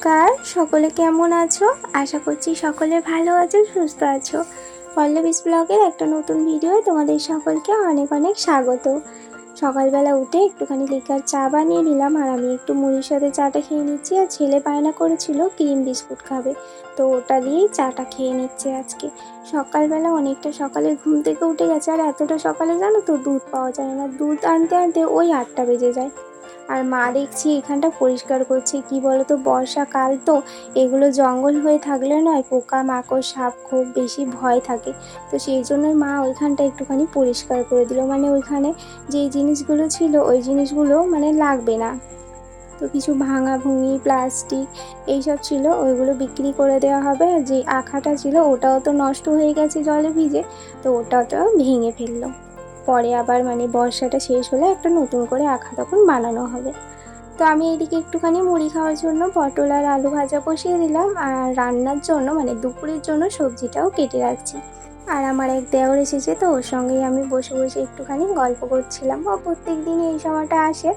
নমস্কার, সকলে কেমন আছো? আশা করছি সকলে ভালো আছো, সুস্থ আছো। পল্লবীস ব্লগের একটা নতুন ভিডিও তোমাদের সকলকে অনেক অনেক স্বাগত। সকালবেলা উঠে একটুখানি লিকার চা বানিয়ে নিলাম, আর আমি একটু মুড়ির সাথে চাটা খেয়ে নিচ্ছি, আর ছেলে বায়না করেছিল ক্রিম বিস্কুট খাবে। তো ওটা দিয়েই চাটা খেয়ে নিচ্ছে আজকে। সকালবেলা অনেকটা সকালে ঘুম থেকে উঠে গেছে, আর এতটা সকালে জানো তো দুধ পাওয়া যায় না। দুধ আনতে আনতে ওই আটটা বেজে যায়। আর মা দেখছি এখানটা পরিষ্কার করছে। কি বলতো, বর্ষাকাল তো, এগুলো জঙ্গল হয়ে থাকলে নয় পোকা মাকড় সাপ খুব বেশি ভয় থাকে। তো সেই জন্যই মা ওইখানটা একটুখানি পরিষ্কার করে দিল। মানে ওইখানে যেই জিনিসগুলো ছিল, ওই জিনিসগুলো মানে লাগবে না। তো কিছু ভাঙা ভুঙি প্লাস্টিক এইসব ছিল, ওইগুলো বিক্রি করে দেওয়া হবে। যে আখাটা ছিল, ওটাও তো নষ্ট হয়ে গেছে জলে ভিজে, তো ওটাও তো ভেঙে ফেলল। পরে আবার মানে বর্ষাটা শেষ হলে একটা নতুন করে আখা তখন বানানো হবে। তো আমি এইদিকে একটুখানি মুড়ি খাওয়ার জন্য পটল আর আলু ভাজা বসিয়ে দিলাম আর রান্নার জন্য মানে দুপুরের জন্য সবজিটাও কেটে রাখছি। আর আমার এক দেওর এসেছে তো, ওর সঙ্গেই আমি বসে বসে একটুখানি গল্প করছিলাম। ও প্রত্যেক দিনই এই সময়টা আসে,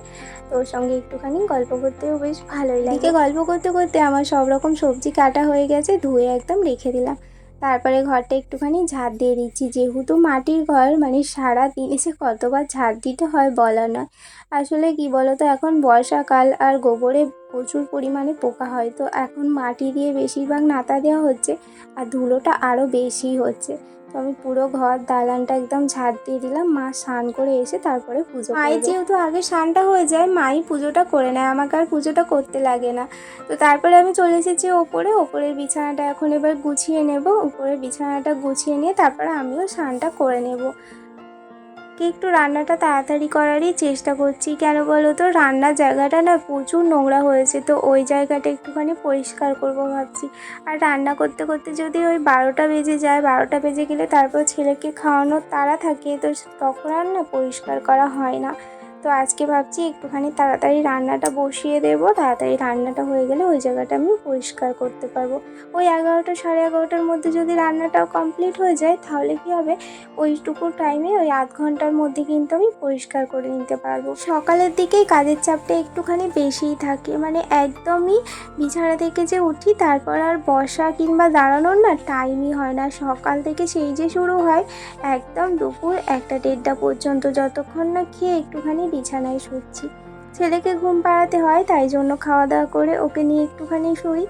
তো ওর সঙ্গে একটুখানি গল্প করতেও বেশ ভালোই লাগে। গল্প করতে করতে আমার সব রকম সবজি কাটা হয়ে গেছে, ধুয়ে একদম রেখে দিলাম। তারপরে ঘরটা একটুখানি ঝাড় দিয়ে দিচ্ছি। যেহেতু মাটির ঘর মানে সারা দিন এসে কতবার ঝাড় দিতে হয় বলা নয়। আসলে কি বলতো, এখন বর্ষাকাল আর গোবরে প্রচুর পরিমাণে পোকা হয়। তো এখন মাটি দিয়ে বেশিরভাগ নাতা দেওয়া হচ্ছে আর ধুলোটা আরও বেশি হচ্ছে। তো আমি পুরো ঘর দালানটা একদম ঝাড় দিয়ে দিলাম। মা স্নান করে এসে তারপরে পুজো মায়ের যেহেতু আগে স্নানটা হয়ে যায় মাই পুজোটা করে নেয়। আমাকে আর পুজোটা করতে লাগে না। তো তারপরে আমি চলে এসেছি ওপরে। ওপরের বিছানাটা এখন এবার গুছিয়ে নেব। উপরের বিছানাটা গুছিয়ে নিয়ে তারপরে আমিও স্নানটা করে নেব। একটু রান্নাটা তাড়াতাড়ি করারই চেষ্টা করছি। কেন বলো তো, রান্নার জায়গাটা না প্রচুর নোংরা হয়েছে, তো ওই জায়গাটা একটুখানি পরিষ্কার করব ভাবছি। আর রান্না করতে করতে যদি ওই বারোটা বেজে যায়, বারোটা বেজে গেলে তারপর ছেলেকে খাওয়ানোর তারা থাকে, তো তখন আর না পরিষ্কার করা হয় না। তো আজকে ভাবছি একটুখানি তাড়াতাড়ি রান্নাটা বসিয়ে দেবো। তাড়াতাড়ি রান্নাটা হয়ে গেলে ওই জায়গাটা আমি পরিষ্কার করতে পারব। ওই এগারোটা সাড়ে এগারোটার মধ্যে যদি রান্নাটাও কমপ্লিট হয়ে যায়, তাহলে কি হবে? ওইটুকু টাইমে ওই আধ ঘণ্টার মধ্যে কিন্তু আমি পরিষ্কার করে নিতে পারব। সকালের দিকেই কাজের চাপটা একটুখানি বেশিই থাকে। মানে একদমই বিছানা থেকে যে উঠি, তারপর আর বসা কিংবা দাঁড়ানোর না টাইমই হয় না। সকাল থেকে সেই যে শুরু হয়, একদম দুপুর একটা দেড়টা পর্যন্ত যতক্ষণ না খেয়ে একটুখানি বিছানায় শুচ্ছি। ছেলেকে ঘুম পাড়াতে হয়, তাই জন্য খাওয়া দাওয়া করে ওকে নিয়ে একটুখানি শুই।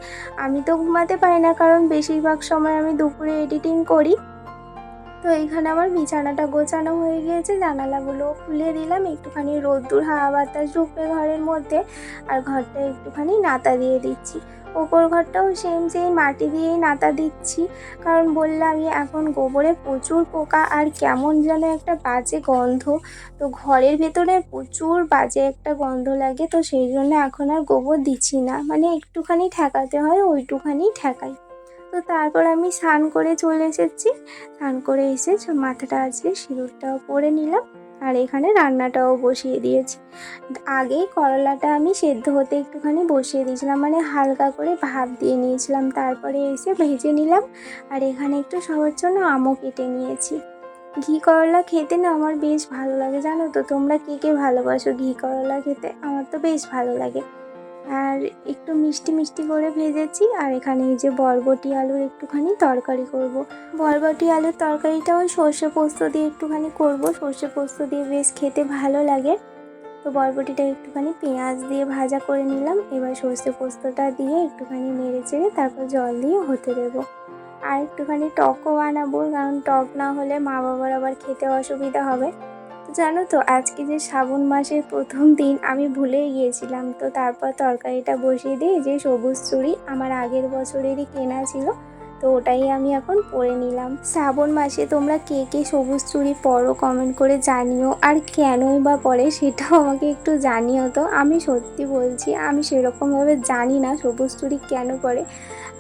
আমি তো ঘুমাতে পারি না, কারণ বেশিরভাগ সময় আমি দুপুরে এডিটিং করি। তো এইখানে আমার বিছানাটা গোছানো হয়ে গিয়েছে, জানালাগুলো খুলে দিলাম। একটুখানি রোদ্দুর হাওয়া বাতাস ঢুকবে ঘরের মধ্যে। আর ঘরটা একটুখানি নাতা দিয়ে দিচ্ছি। ওপর ঘরটাও সেম সেই মাটি দিয়েই নাতা দিচ্ছি। কারণ বললামই এখন গোবরে প্রচুর পোকা, আর কেমন যেন একটা বাজে গন্ধ। তো ঘরের ভেতরে প্রচুর বাজে একটা গন্ধ লাগে, তো সেই জন্য এখন আর গোবর দিচ্ছি না। মানে একটুখানি ঠেকাতে হয়, ওইটুখানি ঠেকাই। তো তারপর আমি স্নান করে চলে এসেছি। স্নান করে এসে মাথাটা আজকে সিঁদুরটাও পরে নিলাম। আর এখানে রান্নাটাও বসিয়ে দিয়েছি। আগে করলাটা আমি সেদ্ধ হতে একটুখানি বসিয়ে দিয়েছিলাম মানে হালকা করে ভাপ দিয়ে নিয়েছিলাম, তারপরে এসে ভেজে নিলাম আর এখানে একটু সবার জন্য আমও কেটে নিয়েছি। ঘি করলা খেতে না আমার বেশ ভালো লাগে, জানো তো? তোমরা কে কে ভালোবাসো ঘি করলা খেতে? আমার তো বেশ ভালো লাগে। আর একটু মিষ্টি মিষ্টি করে ভেজেছি আর এখানে এই যে বরবটি আলুর একটুখানি তরকারি করব। বরবটি আলুর তরকারিটা ওই সর্ষে পোস্ত দিয়ে একটুখানি করব। সর্ষে পোস্ত দিয়ে বেশ খেতে ভালো লাগে। তো বরবটিটা একটুখানি পেঁয়াজ দিয়ে ভাজা করে নিলাম। এবার সর্ষে পোস্তটা দিয়ে একটুখানি নেড়ে চেড়ে তারপর জল দিয়ে হতে দেবো। আর একটুখানি টকও বানাবো, কারণ টক না হলে মা বাবার আবার খেতে অসুবিধা হবে। জানো তো, আজকে যে শ্রাবণ মাসের প্রথম দিন, আমি ভুলেই গিয়েছিলাম। তো তারপর তরকারিটা বসিয়ে দিয়ে, যে সবুজ চুড়ি আমার আগের বছরেরই কেনা ছিল, তো ওটাই আমি এখন পরে নিলাম। শ্রাবণ মাসে তোমরা কে কে সবুজ চুড়ি পরো কমেন্ট করে জানিও, আর কেনই বা পরে সেটাও আমাকে একটু জানিও তো। আমি সত্যি বলছি, আমি সেরকমভাবে জানি না সবুজ চুড়ি কেন পরে।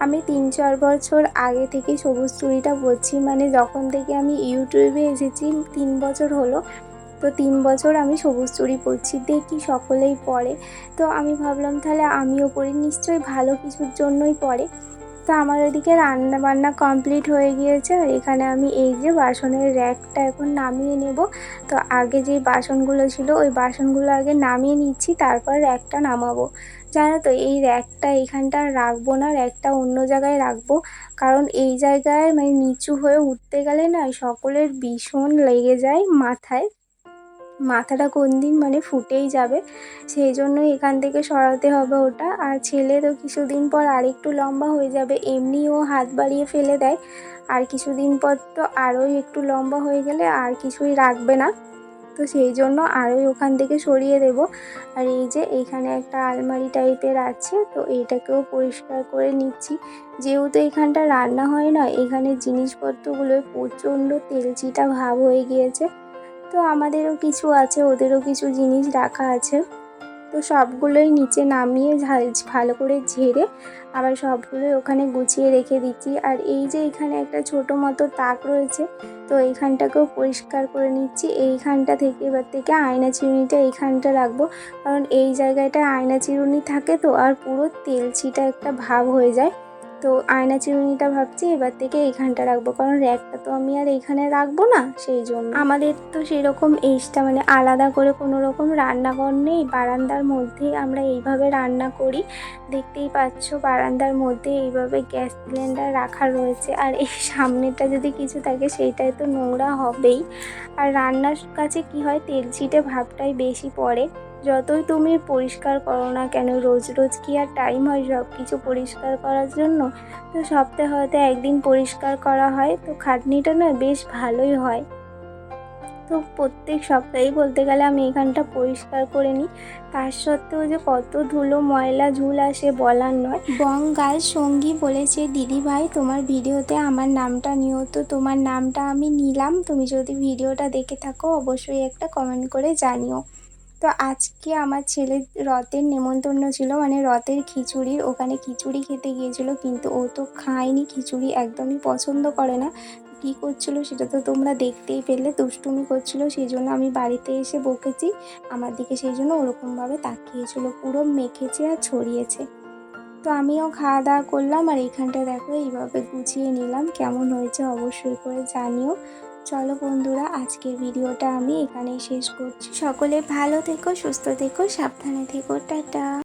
আমি তিন চার বছর আগে থেকে সবুজ চুড়িটা পরছি মানে যখন থেকে আমি ইউটিউবে এসেছি, তিন বছর হলো তো তিন বছর আমি সবুজ চুরি পরছি, দেখি সকলেই পরে। তো আমি ভাবলাম তাহলে আমিও পরি, নিশ্চয়ই ভালো কিছুর জন্যই পরে। তো আমার ওইদিকে রান্না বান্না কমপ্লিট হয়ে গিয়েছে আর এখানে আমি এই যে বাসনের র্যাকটা এখন নামিয়ে নেব। তো আগে যে বাসনগুলো ছিল ওই বাসনগুলো আগে নামিয়ে নিচ্ছি, তারপর র্যাকটা নামাবো। জানো তো, এই র্যাকটা এখানটা রাখব না, র্যাকটা অন্য জায়গায় রাখব। কারণ এই জায়গায় মানে নিচু হয়ে উঠতে গেলে না সকলের ভীষণ লেগে যায় মাথায়। মাথাটা কোন দিন মানে ফুটেই যাবে। সেই জন্যই এখান থেকে সরাতে হবে ওটা। আর ছেলে তো কিছুদিন পর আরেকটু লম্বা হয়ে যাবে এমনি ও হাত বাড়িয়ে ফেলে দেয়। আর কিছুদিন পর তো আরোই একটু লম্বা হয়ে গেলে আর কিছুই রাখবে না। তো সেই জন্য আরোই ওখান থেকে সরিয়ে দেব। আর এই যে এখানে একটা আলমারি টাইপের আছে, তো এইটাকেও পরিষ্কার করে নিচ্ছি। যেহেতু এখানটা রান্না হয় না, এখানে জিনিসপত্রগুলোয় প্রচণ্ড তেলচিটা ভাব হয়ে গিয়েছে। তো আমাদেরও কিছু আছে, ওদেরও কিছু জিনিস রাখা আছে। তো সবগুলোই নিচে নামিয়ে ভালো করে ঝেড়ে আবার সবগুলোই ওখানে গুছিয়ে রেখে দিচ্ছি। আর এই যে এখানে একটা ছোট মতো তাক রয়েছে, তো এইখানটাকেও পরিষ্কার করে নিচ্ছি। এইখানটা থেকে এবার থেকে আয়না চিরুনিটা এইখানটা রাখব। কারণ এই জায়গাটা আয়না চিরুনি থাকে তো, আর পুরো তেলচিটা একটা ভাব হয়ে যায়। তো আয়না চিরুনিটা ভাবছি এবার থেকে এইখানটা রাখব। কারণ র্যাকটা তো আমি আর এইখানে রাখব না সেই জন্য। আমাদের তো সেরকম এইসটা মানে আলাদা করে কোনো রকম রান্নাঘর নেই। বারান্দার মধ্যেই আমরা এইভাবে রান্না করি। দেখতেই পাচ্ছ বারান্দার মধ্যে এইভাবে গ্যাস সিলিন্ডার রাখা রয়েছে। আর এই সামনেটা যদি কিছু থাকে সেইটাই তো নোংরা হবেই। আর রান্নার কাছে কি হয়, তেল ছিটে ভাবটাই বেশি পড়ে। যতই তুমি পরিষ্কার করো না কেন, রোজ রোজ কি আর টাইম হয় সব কিছু পরিষ্কার করার জন্য? তো সপ্তাহে হয়তো একদিন পরিষ্কার করা হয়, তো খাটনিটা না বেশ ভালোই হয়। তো প্রত্যেক সপ্তাহেই বলতে গেলে আমি এখানটা পরিষ্কার করে নিই। তার সত্ত্বেও যে কত ধুলো, ময়লা, ঝুল আসে বলার নয়। বঙ্গাল সঙ্গী বলেছে, দিদি ভাই, তোমার ভিডিওতে আমার নামটা নিও। তো তোমার নামটা আমি নিলাম। তুমি যদি ভিডিওটা দেখে থাকো, অবশ্যই একটা কমেন্ট করে জানিও। তো আজকে আমার ছেলের রথের নেমন্তন্ন ছিল মানে রথের খিচুড়ির ওখানে খিচুড়ি খেতে গিয়েছিল, কিন্তু ও তো খায়নি, খিচুড়ি একদমই পছন্দ করে না। কী করছিল সেটা তো তোমরা দেখতেই পেলে, দুষ্টুমি করছিল সেই জন্য আমি বাড়িতে এসে বকেছি, আমার দিকে সেই জন্য ওরকমভাবে তাকিয়েছিল, পুরো মেখেছে আর ছড়িয়েছে। তো আমিও খাওয়া দাওয়া করলাম, আর এইখানটা দেখো, এইভাবে গুছিয়ে নিলাম, কেমন হয়েছে অবশ্যই করে জানিও। চলো বন্ধুরা, আজকের ভিডিওটা আমি এখানেই শেষ করছি। সকলে ভালো থেকো, সুস্থ থেকো, সাবধানে থেকো, টাটা।